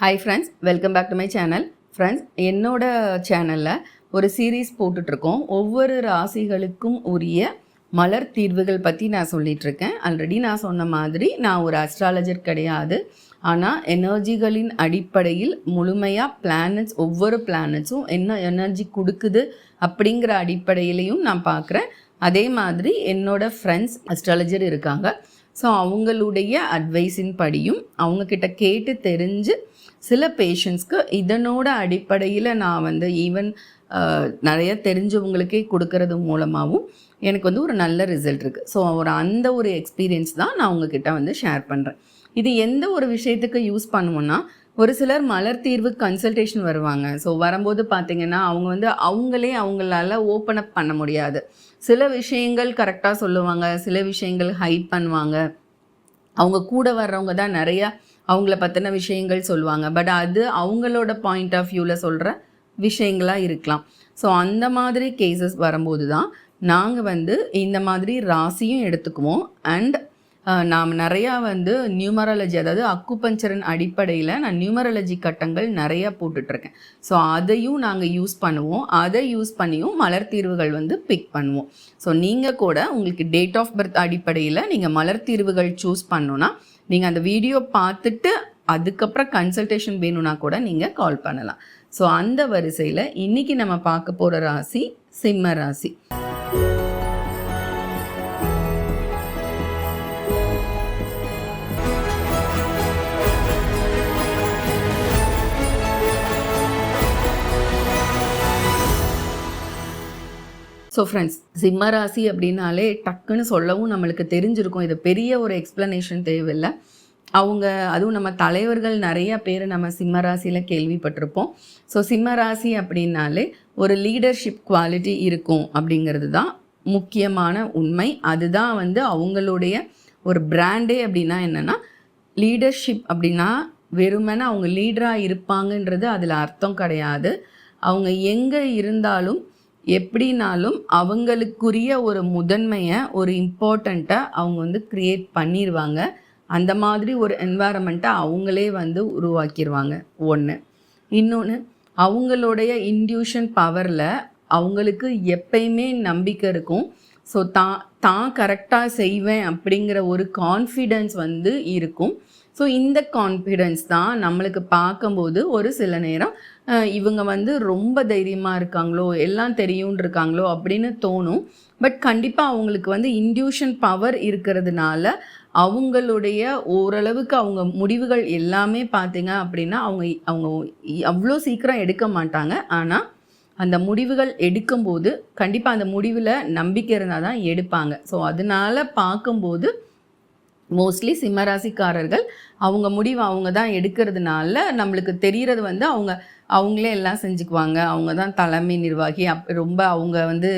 Hi friends welcome back to my channel friends என்னோட சேனலில் ஒரு சீரீஸ் போட்டுட்ருக்கோம். ஒவ்வொரு ராசிகளுக்கும் உரிய மலர் தீர்வுகள் பற்றி நான் சொல்லிகிட்ருக்கேன் ஆல்ரெடி நான் சொன்ன மாதிரி நான் ஒரு அஸ்ட்ராலஜர் கிடையாது. ஆனால் எனர்ஜிகளின் அடிப்படையில் முழுமையாக பிளானட்ஸ் ஒவ்வொரு பிளானட்ஸும் என்ன எனர்ஜி கொடுக்குது அப்படிங்கிற அடிப்படையிலையும் நான் பார்க்குறேன். அதே மாதிரி என்னோட ஃப்ரெண்ட்ஸ் அஸ்ட்ராலஜர் இருக்காங்க. ஸோ அவங்களுடைய அட்வைஸின் படியும் அவங்கக்கிட்ட கேட்டு தெரிஞ்சு சில பேஷண்ட்ஸ்க்கு இதனோட அடிப்படையில் நான் வந்து ஈவன் நிறைய தெரிஞ்சவங்களுக்கே கொடுக்கறது மூலமாகவும் எனக்கு வந்து ஒரு நல்ல ரிசல்ட் இருக்குது ஸோ ஒரு அந்த ஒரு எக்ஸ்பீரியன்ஸ் தான் நான் உங்ககிட்ட வந்து ஷேர் பண்ணுறேன் இது எந்த ஒரு விஷயத்துக்கு யூஸ் பண்ணுவோன்னா ஒரு சிலர் மலர் தீர்வு கன்சல்டேஷன் வருவாங்க. ஸோ வரும்போது பார்த்தீங்கன்னா அவங்க வந்து அவங்களே அவங்களால ஓப்பன் அப் பண்ண முடியாது. சில விஷயங்கள் கரெக்டாக சொல்லுவாங்க சில விஷயங்கள் ஹைட் பண்ணுவாங்க. அவங்க கூட வர்றவங்க தான் நிறையா அவங்கள பற்றின விஷயங்கள் சொல்லுவாங்க. பட் அது அவங்களோட பாயிண்ட் ஆஃப் வியூவில் சொல்கிற விஷயங்களாக இருக்கலாம். ஸோ அந்த மாதிரி கேசஸ் வரும்போது தான் நாங்கள் வந்து இந்த மாதிரி ராசியும் எடுத்துக்குவோம். அண்ட் நாம் நிறையா வந்து நியூமராலஜி அதாவது அக்குபஞ்சரன் அடிப்படையில் நான் நியூமராலஜி கட்டங்கள் நிறையா போட்டுட்ருக்கேன். ஸோ அதையும் நாங்கள் யூஸ் பண்ணுவோம். அதை யூஸ் பண்ணியும் மலர் தீர்வுகள் வந்து பிக் பண்ணுவோம். ஸோ நீங்கள் கூட உங்களுக்கு டேட் ஆஃப் பர்த் அடிப்படையில் நீங்கள் மலர் தீர்வுகள் சூஸ் பண்ணோன்னா நீங்கள் அந்த வீடியோ பார்த்துட்டு அதுக்கப்புறம் கன்சல்டேஷன் வேணும்னா கூட நீங்கள் கால் பண்ணலாம். ஸோ அந்த வரிசையில் இன்றைக்கி நம்ம பார்க்க போகிற ராசி சிம்ம ராசி. ஸோ ஃப்ரெண்ட்ஸ் சிம்மராசி அப்படின்னாலே டக்குன்னு சொல்லவும் நம்மளுக்கு தெரிஞ்சிருக்கும். இது பெரிய ஒரு எக்ஸ்ப்ளனேஷன் தேவையில்லை. அவங்க அதுவும் நம்ம தலைவர்கள் நிறைய பேர் நம்ம சிம்ம ராசியில் கேள்விப்பட்டிருப்போம். ஸோ சிம்ம ராசி அப்படின்னாலே ஒரு லீடர்ஷிப் குவாலிட்டி இருக்கும் அப்படிங்கிறது தான் முக்கியமான உண்மை. அதுதான் வந்து அவங்களுடைய ஒரு பிராண்டே அப்படின்னா என்னென்னா லீடர்ஷிப் அப்படின்னா வெறுமனே அவங்க லீடராக இருப்பாங்கன்றது அதில் அர்த்தம் கிடையாது. அவங்க எங்கே இருந்தாலும் எப்படினாலும் அவங்களுக்குரிய ஒரு முதன்மையை ஒரு இம்பார்ட்டண்ட்டை அவங்க வந்து க்ரியேட் பண்ணிடுவாங்க அந்த மாதிரி ஒரு என்வாரன்மெண்ட்டை அவங்களே வந்து உருவாக்கிடுவாங்க ஒன்று இன்னொன்று அவங்களுடைய இன்டியூஷன் பவரில் அவங்களுக்கு எப்பயுமே நம்பிக்கை இருக்கும். ஸோ தான் தான் கரெக்டாக செய்வேன் அப்படிங்கிற ஒரு கான்ஃபிடென்ஸ் வந்து இருக்கும். ஸோ இந்த கான்ஃபிடென்ஸ் தான் நம்மளுக்கு பார்க்கும்போது ஒரு சில நேரம் இவங்க வந்து ரொம்ப தைரியமாக இருக்காங்களோ எல்லாம் தெரியும்னு இருக்காங்களோ அப்படின்னு தோணும். பட் கண்டிப்பாக அவங்களுக்கு வந்து இன்டியூஷன் பவர் இருக்கிறதுனால அவங்களுடைய ஓரளவுக்கு அவங்க முடிவுகள் எல்லாமே பார்த்தீங்க அப்படின்னா அவங்க அவங்க அவ்வளோ சீக்கிரம் எடுக்க மாட்டாங்க. ஆனால் அந்த முடிவுகள் எடுக்கும்போது கண்டிப்பாக அந்த முடிவில் நம்பிக்கை இருந்தால் தான் எடுப்பாங்க. ஸோ அதனால் பார்க்கும்போது மோஸ்ட்லி சிம்மராசிக்காரர்கள் அவங்க முடிவு அவங்க தான் எடுக்கிறதுனால நம்மளுக்கு தெரிகிறது வந்து அவங்க அவங்களே எல்லாம் செஞ்சுக்குவாங்க. அவங்க தான் தலைமை நிர்வாகி. அப் ரொம்ப அவங்க வந்து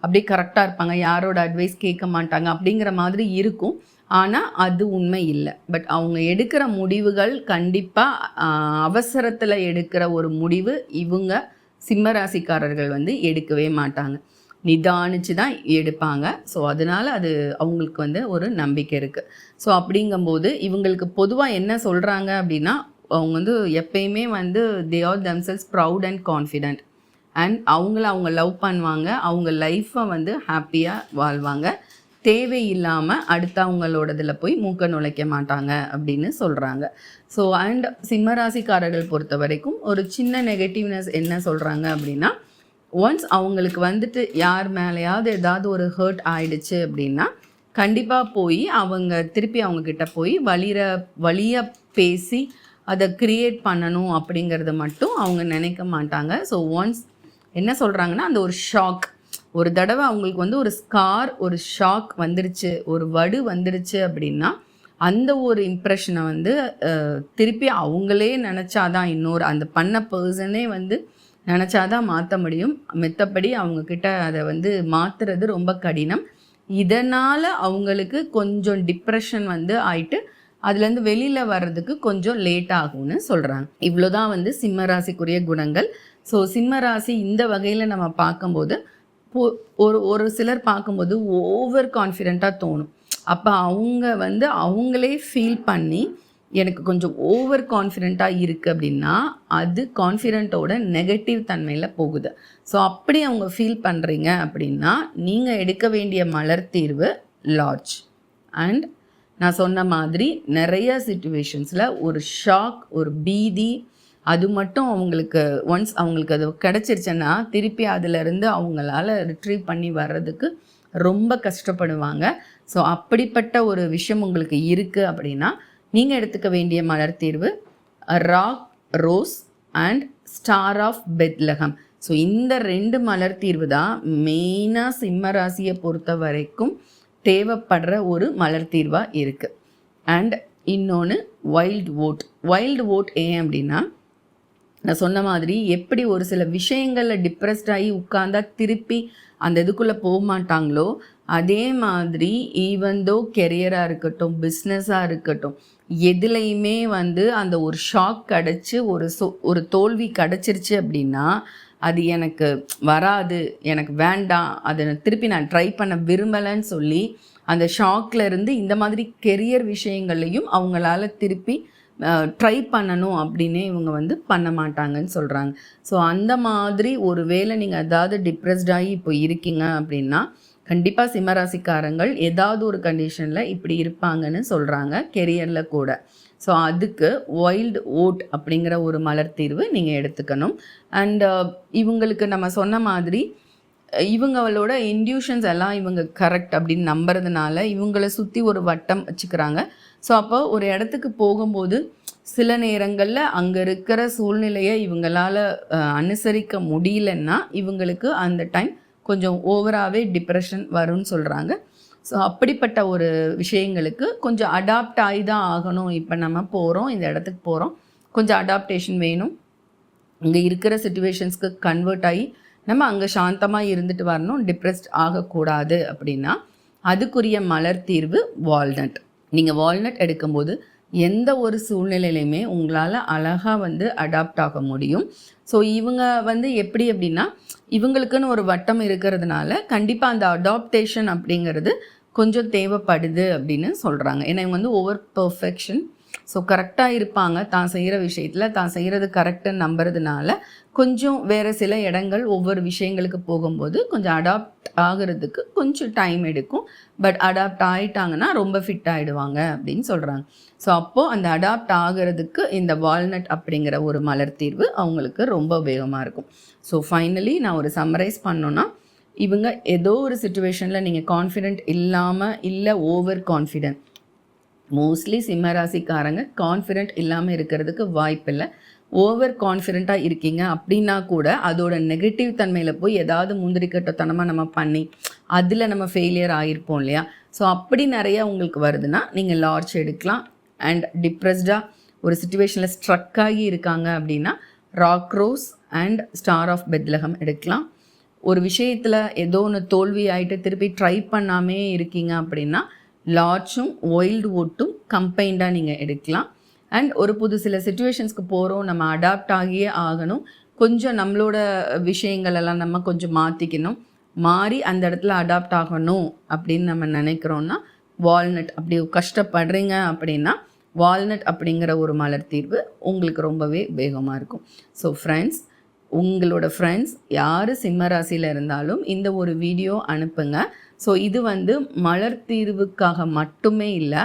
அப்படியே கரெக்டாக இருப்பாங்க. யாரோட அட்வைஸ் கேட்க மாட்டாங்க அப்படிங்கிற மாதிரி இருக்கும். ஆனால் அது உண்மை இல்லை. பட் அவங்க எடுக்கிற முடிவுகள் கண்டிப்பாக அவசரத்தில் எடுக்கிற ஒரு முடிவு இவங்க சிம்மராசிக்காரர்கள் வந்து எடுக்கவே மாட்டாங்க. நிதானிச்சு தான் எடுப்பாங்க. ஸோ அதனால் அது அவங்களுக்கு வந்து ஒரு நம்பிக்கை இருக்குது ஸோ அப்படிங்கும்போது இவங்களுக்கு பொதுவாக என்ன சொல்கிறாங்க அப்படின்னா அவங்க வந்து எப்பயுமே வந்து they are themselves proud and confident and அவங்கள அவங்க லவ் பண்ணுவாங்க. அவங்க லைஃப்பை வந்து ஹாப்பியாக வாழ்வாங்க. தேவையில்லாமல் அடுத்தவங்களோடதில் போய் மூக்க நுழைக்க மாட்டாங்க அப்படின்னு சொல்கிறாங்க ஸோ அண்ட் சிம்மராசிக்காரர்கள் பொறுத்த வரைக்கும் ஒரு சின்ன நெகட்டிவ்னஸ் என்ன சொல்கிறாங்க அப்படின்னா ஒன்ஸ் அவங்களுக்கு வந்துட்டு யார் மேலேயாவது ஏதாவது ஒரு ஹர்ட் ஆயிடுச்சு அப்படின்னா கண்டிப்பாக போய் அவங்க திருப்பி அவங்கக்கிட்ட போய் வலிர வழியாக பேசி அதை க்ரியேட் பண்ணணும் அப்படிங்கிறத மட்டும் அவங்க நினைக்க மாட்டாங்க. ஸோ ஒன்ஸ் என்ன சொல்கிறாங்கன்னா அந்த ஒரு ஷாக் ஒரு தடவை அவங்களுக்கு வந்து ஒரு ஸ்கார் ஒரு ஷாக் வந்துருச்சு ஒரு வடு வந்துருச்சு அப்படின்னா அந்த ஒரு இம்ப்ரெஷனை வந்து திருப்பி அவங்களே நினச்சாதான் இன்னொரு அந்த பண்ண பர்சனே வந்து நினச்சாதான் மாற்ற முடியும். மெத்தப்படி அவங்கக்கிட்ட அதை வந்து மாற்றுறது ரொம்ப கடினம். இதனால் அவங்களுக்கு கொஞ்சம் டிப்ரெஷன் வந்து ஆயிட்டு அதுலேருந்து வெளியில் வர்றதுக்கு கொஞ்சம் லேட் ஆகும்னு சொல்கிறாங்க இவ்வளோ தான் வந்து சிம்மராசிக்குரிய குணங்கள். ஸோ சிம்மராசி இந்த வகையில் நம்ம பார்க்கும்போது ஒரு ஒரு சிலர் பார்க்கும்போது ஓவர் கான்ஃபிடெண்ட்டாக தோணும். அப்போ அவங்க வந்து அவங்களே ஃபீல் பண்ணி எனக்கு கொஞ்சம் ஓவர் கான்ஃபிடெண்ட்டாக இருக்குது அப்படின்னா அது கான்ஃபிடென்ட்டோட நெகட்டிவ் தன்மையில் போகுது. ஸோ அப்படி அவங்க ஃபீல் பண்ணுறீங்க அப்படின்னா நீங்கள் எடுக்க வேண்டிய மலர் தீர்வு லார்ஜ் அண்ட் நான் சொன்ன மாதிரி நிறைய சுச்சுவேஷன்ஸில் ஒரு ஷாக் ஒரு பீதி அது மட்டும் அவங்களுக்கு ஒன்ஸ் அவங்களுக்கு அது கிடச்சிருச்சுன்னா திருப்பி அதிலிருந்து அவங்களால ரிட்ரீவ் பண்ணி வர்றதுக்கு ரொம்ப கஷ்டப்படுவாங்க. ஸோ அப்படிப்பட்ட ஒரு விஷயம் உங்களுக்கு இருக்குது அப்படின்னா நீங்கள் எடுத்துக்க வேண்டிய மலர் தீர்வு rock rose and star of Bethlehem so இந்த ரெண்டு மலர் தீர்வு தான் மெயினாக சிம்ம ராசியை பொறுத்த வரைக்கும் தேவைப்படுற ஒரு மலர் தீர்வாக இருக்குது அண்ட் இன்னொன்று வைல்ட் ஓட் வைல்டு ஓட் ஏன் அப்படின்னா நான் சொன்ன மாதிரி எப்படி ஒரு சில விஷயங்களில் டிப்ரெஸ்ட் ஆகி உட்காந்தா திருப்பி அந்த இதுக்குள்ளே போக மாட்டாங்களோ அதே மாதிரி ஈவன் தோ கெரியராக இருக்கட்டும் பிஸ்னஸாக இருக்கட்டும் எதுலேயுமே வந்து அந்த ஒரு ஷாக் கிடச்சி ஒரு சோ ஒரு தோல்வி கிடச்சிருச்சு அப்படின்னா அது எனக்கு வராது எனக்கு வேண்டாம். அதை திருப்பி நான் ட்ரை பண்ண விரும்பலைன்னு சொல்லி அந்த ஷாக்லேருந்து இந்த மாதிரி கெரியர் விஷயங்கள்லையும் அவங்களால திருப்பி ட்ரை பண்ணணும் அப்படின்னே இவங்க வந்து பண்ண மாட்டாங்கன்னு சொல்கிறாங்க ஸோ அந்த மாதிரி ஒரு வேளை நீங்கள் ஏதாவது டிப்ரெஸ்டாகி இப்போ இருக்கீங்க அப்படின்னா கண்டிப்பாக சிம்மராசிக்காரங்கள் ஏதாவது ஒரு கண்டிஷனில் இப்படி இருப்பாங்கன்னு சொல்கிறாங்க கெரியரில் கூட. ஸோ அதுக்கு வைல்டு ஓட் அப்படிங்கிற ஒரு மலர் தீர்வு நீங்கள் எடுத்துக்கணும். அண்ட் uh, இவங்களுக்கு நம்ம சொன்ன மாதிரி இவங்களோட இன்டியூஷன்ஸ் எல்லாம் இவங்க கரெக்ட் அப்படின்னு நம்புறதுனால இவங்களை சுற்றி ஒரு வட்டம் வச்சுக்கிறாங்க. ஸோ அப்போ ஒரு இடத்துக்கு போகும்போது சில நேரங்களில் அங்கே இருக்கிற சூழ்நிலையை இவங்களால் அனுசரிக்க முடியலன்னா இவங்களுக்கு அந்த டைம் கொஞ்சம் ஓவராகவே டிப்ரெஷன் வரும்னு சொல்கிறாங்க ஸோ அப்படிப்பட்ட ஒரு விஷயங்களுக்கு கொஞ்சம் அடாப்ட் ஆகி தான் ஆகணும். இப்போ நம்ம போகிறோம் இந்த இடத்துக்கு போகிறோம் கொஞ்சம் அடாப்டேஷன் வேணும். இங்கே இருக்கிற சுச்சுவேஷன்ஸ்க்கு கன்வெர்ட் ஆகி நம்ம அங்கே சாந்தமாக இருந்துட்டு வரணும். டிப்ரெஸ்ட் ஆகக்கூடாது அப்படின்னா அதுக்குரிய மலர் தீர்வு வால்நட் நீங்கள் வால்நட் எடுக்கும்போது எந்த ஒரு சூழ்நிலையிலையுமே உங்களால் அழகாக வந்து அடாப்ட் ஆக முடியும். ஸோ இவங்க வந்து எப்படி அப்படின்னா இவங்களுக்குன்னு ஒரு வட்டம் இருக்கிறதுனால கண்டிப்பாக அந்த அடாப்டேஷன் அப்படிங்கிறது கொஞ்சம் தேவைப்படுது அப்படின்னு சொல்கிறாங்க ஏன்னா இவங்க வந்து ஓவர் பர்ஃபெக்ஷன் ஸோ கரெக்டாக இருப்பாங்க. தான் செய்கிற விஷயத்தில் தான் செய்கிறது கரெக்டுன்னு நம்புறதுனால கொஞ்சம் வேறு சில இடங்கள் ஒவ்வொரு விஷயங்களுக்கு போகும்போது கொஞ்சம் அடாப்ட் ஆகிறதுக்கு கொஞ்சம் டைம் எடுக்கும். பட் அடாப்ட் ஆகிட்டாங்கன்னா ரொம்ப ஃபிட் ஆகிடுவாங்க அப்படின்னு சொல்கிறாங்க ஸோ அப்போது அந்த அடாப்ட் ஆகிறதுக்கு இந்த வால்நட் அப்படிங்கிற ஒரு மலர் தீர்வு அவங்களுக்கு ரொம்ப உபயோகமாக இருக்கும். ஸோ ஃபைனலி நான் ஒரு சம்மரைஸ் பண்ணோன்னா இவங்க ஏதோ ஒரு சுச்சுவேஷனில் நீங்கள் கான்ஃபிடென்ட் இல்லாமல் இல்லை ஓவர் கான்ஃபிடென்ட் மோஸ்ட்லி சிம்மராசிக்காரங்க கான்ஃபிடென்ட் இல்லாமல் இருக்கிறதுக்கு வாய்ப்பில்லை. ஓவர் கான்ஃபிடெண்ட்டாக இருக்கீங்க அப்படின்னா கூட அதோட நெகட்டிவ் தன்மையில் போய் ஏதாவது முந்திரிக்கட்டத்தனமாக நம்ம பண்ணி அதில் நம்ம ஃபெயிலியர் ஆகிருப்போம் இல்லையா? ஸோ அப்படி நிறையா உங்களுக்கு வருதுன்னா நீங்கள் லார்ஜ் எடுக்கலாம். அண்ட் டிப்ரெஸ்டாக ஒரு சுச்சுவேஷனில் ஸ்ட்ரக் ஆகி இருக்காங்க அப்படின்னா rock rose and star of Bethlehem எடுக்கலாம். ஒரு விஷயத்தில் ஏதோ ஒன்று தோல்வி ஆகிட்டு திருப்பி ட்ரை பண்ணாமே இருக்கீங்க அப்படின்னா லார்ஜும் ஒயில்டு ஓட்டும் கம்பைண்டாக நீங்கள் எடுக்கலாம். அண்ட் ஒரு புது சில சுச்சுவேஷன்ஸ்க்கு போகிறோம் நம்ம அடாப்ட் ஆகியே ஆகணும். கொஞ்சம் நம்மளோட விஷயங்கள் எல்லாம் நம்ம கொஞ்சம் மாற்றிக்கணும் மாறி அந்த இடத்துல அடாப்ட் ஆகணும் அப்படின்னு நம்ம நினைக்கிறோன்னா வால்நட் அப்படி கஷ்டப்படுறீங்க அப்படின்னா வால்நட் அப்படிங்கிற ஒரு மலர் தீர்வு உங்களுக்கு ரொம்பவே வேகமாக இருக்கும். ஸோ ஃப்ரெண்ட்ஸ் உங்களோட ஃப்ரெண்ட்ஸ் யார் சிம்ம ராசியில் இருந்தாலும் இந்த ஒரு வீடியோ அனுப்புங்க. ஸோ இது வந்து மலர் தீர்வுக்காக மட்டுமே இல்லை.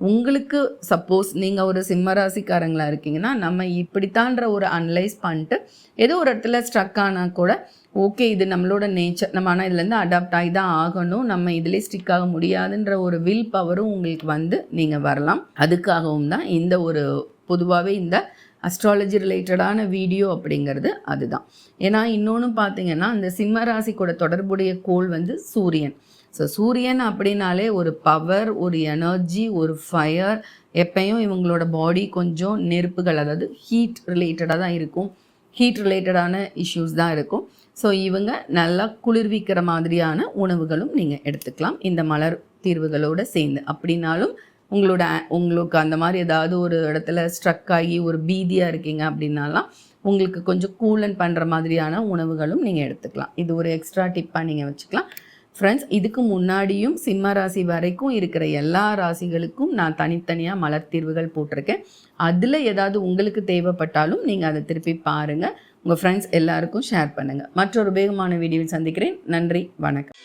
உங்களுக்கு சப்போஸ் நீங்கள் ஒரு சிம்மராசிக்காரங்களாக இருக்கீங்கன்னா நம்ம இப்படித்தான்ற ஒரு அனலைஸ் பண்ணிட்டு ஏதோ ஒரு இடத்துல ஸ்ட்ரக் ஆனால் கூட ஓகே இது நம்மளோட நேச்சர் நம்ம ஆனால் இதுலேருந்து அடாப்ட் ஆகி தான் ஆகணும். நம்ம இதிலே ஸ்டிக் ஆக முடியாதுன்ற ஒரு வில் பவரும் உங்களுக்கு வந்து நீங்கள் வரலாம். அதுக்காகவும் தான் இந்த ஒரு பொதுவாகவே இந்த அஸ்ட்ராலஜி ரிலேட்டடான வீடியோ அப்படிங்கிறது அதுதான். ஏன்னா இன்னொன்று பார்த்தீங்கன்னா அந்த சிம்ம ராசி கூட தொடர்புடைய கோள் வந்து சூரியன். ஸோ சூரியன் அப்படின்னாலே ஒரு பவர் ஒரு எனர்ஜி ஒரு ஃபயர் எப்பயும் இவங்களோட பாடி கொஞ்சம் நெருப்புகள் அதாவது ஹீட் ரிலேட்டடாக தான் இருக்கும். ஹீட் ரிலேட்டடான இஷ்யூஸ் தான் இருக்கும். ஸோ இவங்க நல்லா குளிர்விக்கிற மாதிரியான உணவுகளும் நீங்கள் எடுத்துக்கலாம். இந்த மலர் தீர்வுகளோடு சேர்ந்து. அப்படின்னாலும் உங்களோட உங்களுக்கு அந்த மாதிரி ஏதாவது ஒரு இடத்துல ஸ்ட்ரக் ஆகி ஒரு பீதியாக இருக்கீங்க அப்படின்னாலாம் உங்களுக்கு கொஞ்சம் கூலன் பண்ணுற மாதிரியான உணவுகளும் நீங்கள் எடுத்துக்கலாம். இது ஒரு எக்ஸ்ட்ரா டிப்பாக நீங்கள் வச்சுக்கலாம். ஃப்ரெண்ட்ஸ் இதுக்கு முன்னாடியும் சிம்ம ராசி வரைக்கும் இருக்கிற எல்லா ராசிகளுக்கும் நான் தனித்தனியாக மலர் தீர்வுகள் போட்டிருக்கேன். அதில் ஏதாவது உங்களுக்கு தேவைப்பட்டாலும் நீங்கள் அதை திருப்பி பாருங்கள் உங்கள் ஃப்ரெண்ட்ஸ் எல்லாருக்கும் ஷேர் பண்ணுங்கள் மற்றொரு வேகமான வீடியோவில் சந்திக்கிறேன். நன்றி வணக்கம்.